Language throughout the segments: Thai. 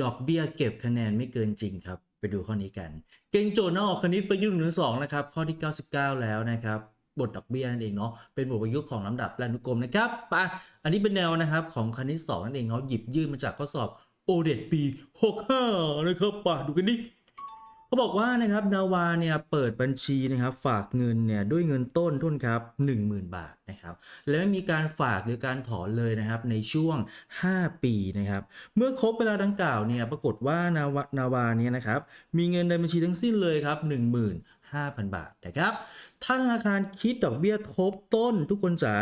ดอกเบี้ยเก็บคะแนนไม่เกินจริงครับ ไปดูข้อนี้กัน เก่งโจทย์นอกคณิตประยุกต์หนึ่งสองนะครับ ข้อที่ 99 แล้วนะครับบทดอกเบี้ยนั่นเองเนาะ เป็นบทประยุกต์ของลำดับและอนุกรมนะครับปะอันนี้เป็นแนวนะครับของคณิต2นั่นเองเนาะ หยิบยื่นมาจากข้อสอบโอเดตปี 65 นะครับปะดูกันดิ เขาบอกว่านะครับนาวาเนี่ยเปิดบัญชีนะครับฝากเงินเนี่ยด้วยเงินต้นทุนครับ10,000 บาทนะครับและไม่มีการฝากหรือการถอนเลยนะครับในช่วง 5 ปีนะครับเมื่อครบเวลาดังกล่าวเนี่ยปรากฏว่านาวานาวาเนี่ยนะครับมีเงินในบัญชีทั้งสิ้นเลยครับ15,000 บาทนะครับ ถ้าธนาคารคิดดอกเบี้ยทบต้น ทุกคนจ๋า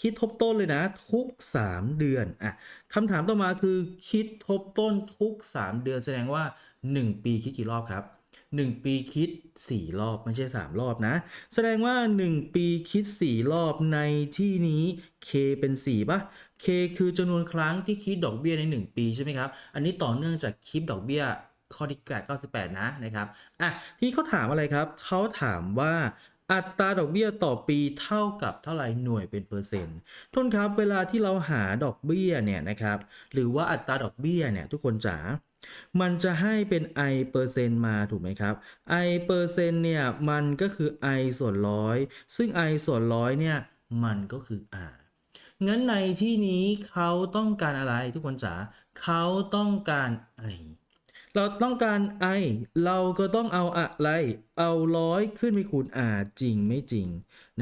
คิดทบต้นเลยนะ ทุก 3 เดือนอะคำถามต่อมาคือคิดทบต้นทุก 3 เดือนแสดงว่า 1 ปีคิดกี่รอบครับ 1 ปีคิด 4 รอบไม่ใช่ 3 รอบนะ แสดงว่า 1 ปีคิด 4 รอบในที่นี้ k เป็น 4ปะ k คือจำนวนครั้งที่คิดดอกเบี้ยใน 1 ปีใช่ไหมครับ อันนี้ต่อเนื่องจากคลิปดอกเบี้ยข้อที่98 นะนะครับ อะ ทีนี้เขาถามอะไรครับ เขาถามว่าอัตราดอกเบี้ยต่อปีเท่ากับเท่าไหร่หน่วยเป็นเปอร์เซ็นต์ทุนครับเวลาที่เราหาดอกเบี้ยเนี่ยนะครับ หรือว่าอัตราดอกเบี้ยเนี่ยทุกคนจ๋า มันจะให้เป็น i เปอร์เซ็นต์มาถูกไหมครับ i เปอร์เซ็นต์เนี่ยมันก็คือ i ส่วนร้อยซึ่ง i ส่วนร้อยเนี่ยมันก็คือ r งั้นในที่นี้เขาต้องการอะไรทุกคนจ๋าเขาต้องการ i เราต้องการ i เราก็ต้องเอาอะไร เอาร้อยขึ้นไปคูณ r จริงไม่จริง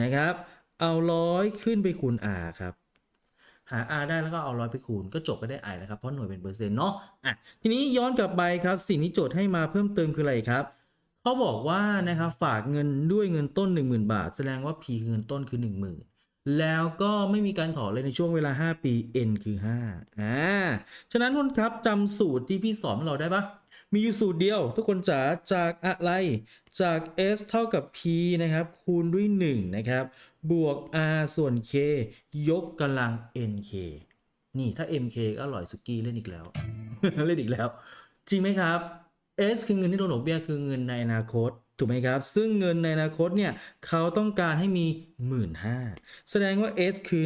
นะครับ เอาร้อยขึ้นไปคูณ r ครับ หา r ได้แล้วก็เอาร้อยไปคูณก็จบก็ได้ i แล้วครับ เพราะหน่วยเป็นเปอร์เซ็นต์เนาะอะทีนี้ย้อนกลับไปครับ สิ่งที่โจทย์ให้มาเพิ่มเติมคืออะไรครับเขาบอกว่านะครับฝากเงินด้วยเงินต้น 10,000 บาท แสดงว่า p คือเงินต้นคือ 10,000 แล้วก็ไม่มีการขอเลยในช่วงเวลา 5 ปี n คือ5อ่าฉะนั้นทุกคนครับจำสูตรที่พี่สอนเราได้ปะ มีอยู่สูตรเดียว ทุกคนจ๋าจากอะไรจาก s เท่ากับ p นะครับ คูณด้วย 1 นะครับ บวก r ส่วน k ยกกำลัง nk นี่ถ้า mk ก็อร่อยสุกี้เล่นอีกแล้ว เล่นอีกแล้ว จริงไหมครับ S คือเงินที่โดนดอกเบี้ยคือเงินในอนาคตถูกไหมครับ ซึ่งเงินในอนาคตเนี่ยเขาต้องการให้มี 1 5ื่นแสดงว่า S คือ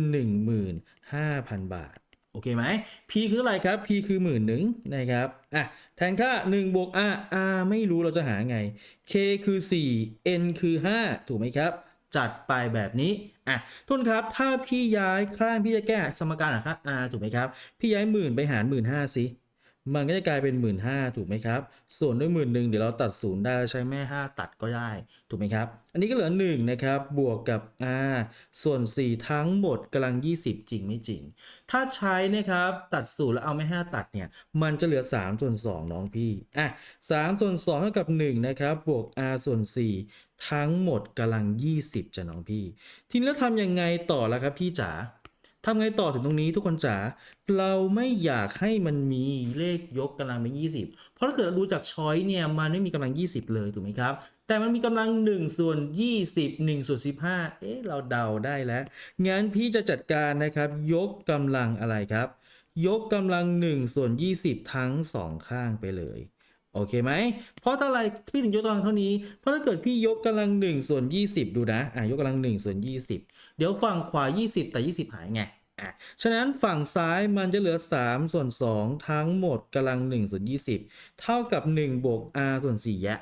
15,000 บาท โอเคไหม P คืออะไรครับ P คือหมื่นหนึ่งนะครับอะแทนค่า1บวก R R ไม่รู้เราจะหาไง K คือ 4 N คือ 5 ถูกไหมครับ จัดไปแบบนี้อะทุนครับถ้าพี่ย้ายข้างพี่จะแก้สมการหาค่า r ถูกไหมครับ พี่ย้ายหมื่นไปหารหมื่นห้าสิ มันก็จะกลายเป็นหมื่นห้าถูกไหมครับ ส่วนด้วยหมื่นหนึ่งเดี๋ยวเราตัดศูนย์ได้แล้วใช้แม่ 5 ตัดก็ได้ ถูกไหมครับ อันนี้ก็เหลือ 1 นะครับ บวกกับ r ส่วน 4 ทั้งหมดกำลัง 20 จริงไม่จริง ถ้าใช้นะครับ ตัดศูนย์แล้วเอาไม่ 5 ตัดเนี่ย มันจะเหลือ3ส่วน2น้องพี่ อะ3ส่วน2เท่ากับ 1 นะครับ บวก r ส่วน 4 ทั้งหมดกำลัง 20จ้ะน้องพี่ ทีนี้เราทำยังไงต่อละครับพี่จ๋า ทำไงต่อถึงตรงนี้ทุกคนจ๋าเราไม่อยากให้มันมีเลขยกกำลังเป็น20 เพราะถ้าเกิดเราดูจากช้อยเนี่ยมันไม่มีกำลัง 20 เลยถูกไหมครับ แต่มันมีกำลัง1ส่วน20 1ส่วน15 เอ๊ะเราเดาได้แล้ว งั้นพี่จะจัดการนะครับ ยกกำลังอะไรครับ ยกกำลัง1ส่วน20 ทั้ง 2 ข้างไปเลย โอเคไหม เพราะถ้าอะไรพี่ถึงยกกำลังเท่านี้ เพราะถ้าเกิดพี่ยกกำลัง1ส่วน20 ดูนะ อะยกกำลัง1ส่วน20 เดี๋ยวฝั่งขวา 20 แต่ 20 หายไง อะ ฉะนั้นฝั่งซ้ายมันจะเหลือ 3 ส่วน 2 ทั้งหมดกำลัง1ส่วน20 เท่ากับ1บวก r ส่วน4แยะ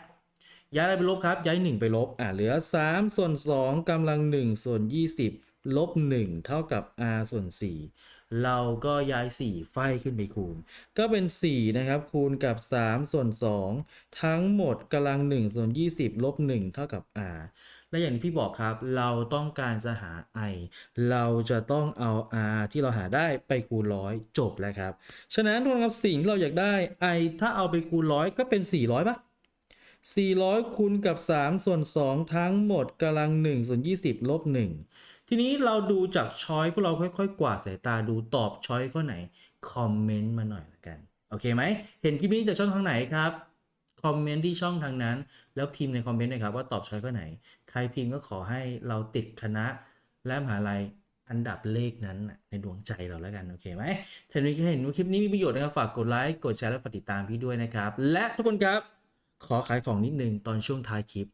ย้ายอะไรไปลบครับ ย้าย 1 ไปลบ อะเหลือ 3 ส่วน 2กำลัง1ส่วน20 ลบ 1 เท่ากับ r ส่วน4 เราก็ย้าย 4 ไฟขึ้นไปคูณ ก็เป็น 4 นะครับ คูณกับ 3 ส่วน 2 ทั้งหมดกำลัง 1 ส่วน 20 ลบ 1 เท่ากับ r และอย่างที่พี่บอกครับ เราต้องการจะหา i เราจะต้องเอา r ที่เราหาได้ไปคูณร้อยจบแล้วครับ ฉะนั้นทุกคนครับสิ่งที่เราอยากได้ i ถ้าเอาไปคูณร้อยก็เป็น 400ปะ400คูณกับ 3 ส่วน 2 ทั้งหมดกำลัง 1 ส่วน 20 ลบ 1 ทีนี้เราดูจากช้อยพวกเราค่อยๆ กวาดสายตาดูตอบช้อยข้อไหน คอมเมนต์มาหน่อยละกัน โอเคไหม เห็นคลิปนี้จากช่องทางไหนครับ คอมเมนต์ที่ช่องทางนั้น แล้วพิมพ์ในคอมเมนต์หนะครับว่าตอบช้อยข้อไหน ใครพิมพ์ก็ขอให้เราติดคณะและมหาลัยอันดับเลขนั้นในดวงใจเราแล้วกันโอเคไหมถ้าเห็นว่าคลิปนี้มีประโยชน์นะครับฝากกดไลค์กดแชร์และฝากติดตามพี่ด้วยนะครับ และทุกคนครับขอขายของนิดนึงตอนช่วงท้ายคลิป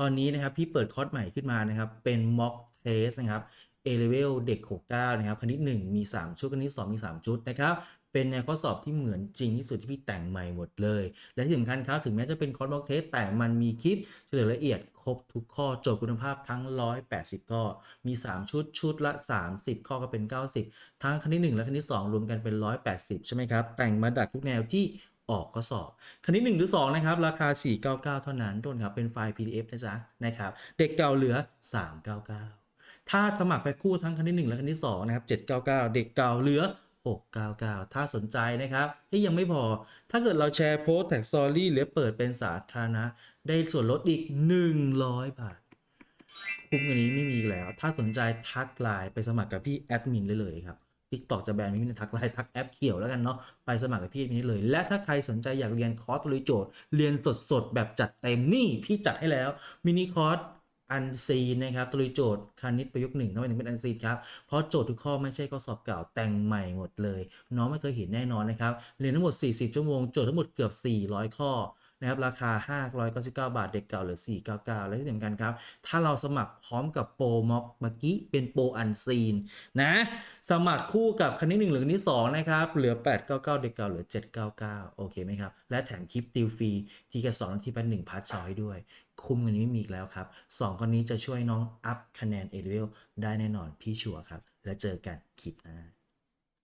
ตอนนี้นะครับพี่เปิดคอร์สใหม่ขึ้นมานะครับ เป็น mock test นะครับ A level เด็ก 69 นะครับ คณิต 1 มี 3 ชุด คณิต 2 มี 3 ชุดนะครับ เป็นแนวข้อสอบที่เหมือนจริงที่สุดที่พี่แต่งใหม่หมดเลย และที่สำคัญครับ ถึงแม้จะเป็นคอร์สบล็อกเทสแต่มันมีคลิปเฉลยละเอียดครบทุกข้อโจทย์คุณภาพทั้ง 180 ข้อ มี 3 ชุดชุดละ 30 ข้อก็เป็น 90 ทั้งคณิต 1 และคณิต 2 รวมกันเป็น 180 ใช่ไหมครับ แต่งมาดักทุกแนวที่ ออกข้อสอบ คณิต1หรือ2นะครับ ราคา 499 เท่านั้นต้นครับ เป็นไฟล์ PDF นะจ๊ะนะครับ เด็กเก่าเหลือ 399 ถ้าสมัครแพ็คคู่ทั้งคณิต1และคณิต2นะครับ 799 เด็กเก่าเหลือ 699 ถ้าสนใจนะครับที่ยังไม่พอ ถ้าเกิดเราแชร์โพสต์แท็กสอรี่หรือเปิดเป็นสาธารณะ ได้ส่วนลดอีก 100 บาทคุ้มกว่านี้ไม่มีแล้ว ถ้าสนใจทักไลน์ไปสมัครกับพี่แอดมินได้เลยครับ ทิกตอกจะแบนไม่มีทักไลน์ทักแอปเขียวแล้วกันเนาะไปสมัครกับพี่มินได้เลย และถ้าใครสนใจอยากเรียนคอร์สตัวโจทย์ เรียนสดๆ แบบจัดเต็มนี่พี่จัดให้แล้วมินิคอร์สอันซีนะครับตัวโจทย์คณิตประยุกต์หนึ่งทำไมถึงเป็นอันซีครับ เพราะโจทย์ทุกข้อไม่ใช่ข้อสอบเก่าแต่งใหม่หมดเลย น้องไม่เคยเห็นแน่นอนนะครับ เรียนทั้งหมด 40 ชั่วโมง โจทย์ทั้งหมดเกือบ 400 ข้อ นะครับราคา 599 บาทเด็กเก่าเหลือ 499 และที่สำคัญครับ ถ้าเราสมัครพร้อมกับโปรม็อกเมื่อกี้เป็นโปรอันซีนนะสมัครคู่กับคณิตหนึ่งหรือคณิตสองนะครับเหลือ 899 เด็กเก่าเหลือ 799 โอเคไหมครับ และแถมคลิปติวฟรีที่แค่สอนที่เป็นหนึ่งพาร์ทชอยด้วย คุ้มกันนี้ไม่มีอีกแล้วครับสองคนนี้จะช่วยน้องอัพคะแนนเอเลเวลได้แน่นอนพี่ชัวร์ครับ แล้วเจอกันคลิปหน้า